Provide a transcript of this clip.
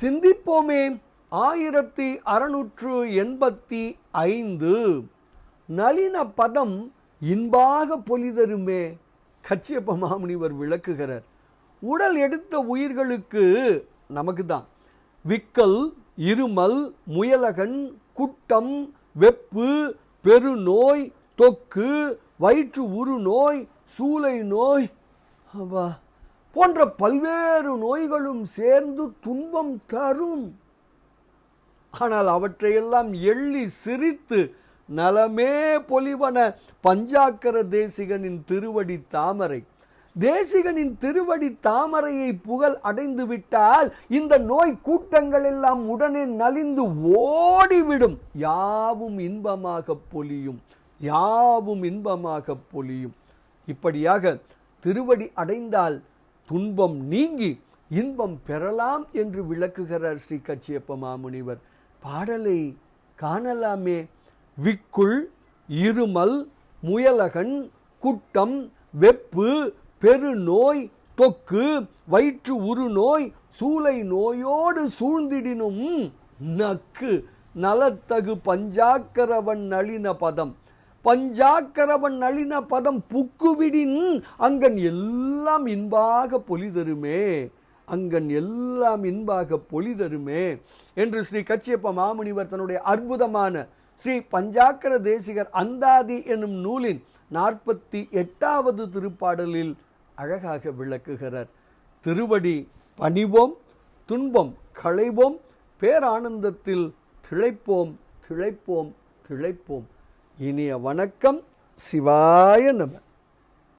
சிந்திப்போமே. ஆயிரத்தி அறுநூற்று எண்பத்தி ஐந்து. நளின பதம் இன்பாக பொலிதருமே. கச்சியப்ப மாமுனிவர் விளக்குகிறார். உடல் எடுத்த உயிர்களுக்கு நமக்கு தான் விக்கல் இருமல் முயலகன் குட்டம் வெப்பு பெருநோய் தொக்கு வயிற்று உரு நோய் சூளை நோய் அவா போன்ற பல்வேறு நோய்களும் சேர்ந்து துன்பம் தரும். ஆனால் அவற்றையெல்லாம் எள்ளி சிரித்து நலமே பொலிவன பஞ்சாக்கர தேசிகனின் திருவடி தாமரை. தேசிகனின் திருவடி தாமரையை புகழ் அடைந்து விட்டால் இந்த நோய் கூட்டங்கள் எல்லாம் உடனே நலிந்து ஓடிவிடும். யாவும் இன்பமாக பொலியும் யாவும் இன்பமாக பொலியும். இப்படியாக திருவடி அடைந்தால் துன்பம் நீங்கி இன்பம் பெறலாம் என்று விளக்குகிறார் ஸ்ரீ கச்சியப்ப மாமுனிவர். பாடலை காணலாமே. விக்குள் இருமல் முயலகன் குட்டம் வெப்பு பெருநோய் தொக்கு வயிற்று உரு நோய் சூளை நோயோடு சூழ்ந்திடினும் நக்கு நலத்தகு பஞ்சாக்கரவன் நளின பதம். பஞ்சாக்கரவன் நளின பதம் புக்குவிடின் அங்கன் எல்லாம் இன்பாக பொலிதருமே அங்கன் எல்லாம் இன்பாக பொலிதருமே என்று ஸ்ரீ கச்சியப்ப மாமுனிவர் தன்னுடைய அற்புதமான ஸ்ரீ பஞ்சாக்கர தேசிகர் அந்தாதி என்னும் நூலின் நாற்பத்தி எட்டாவது திருப்பாடலில் அழகாக விளக்குகிறார். திருவடி பணிவோம் துன்பம் களைவோம் பேரானந்தத்தில் திளைப்போம் திளைப்போம் திளைப்போம். இனிய வணக்கம் சிவாய நம.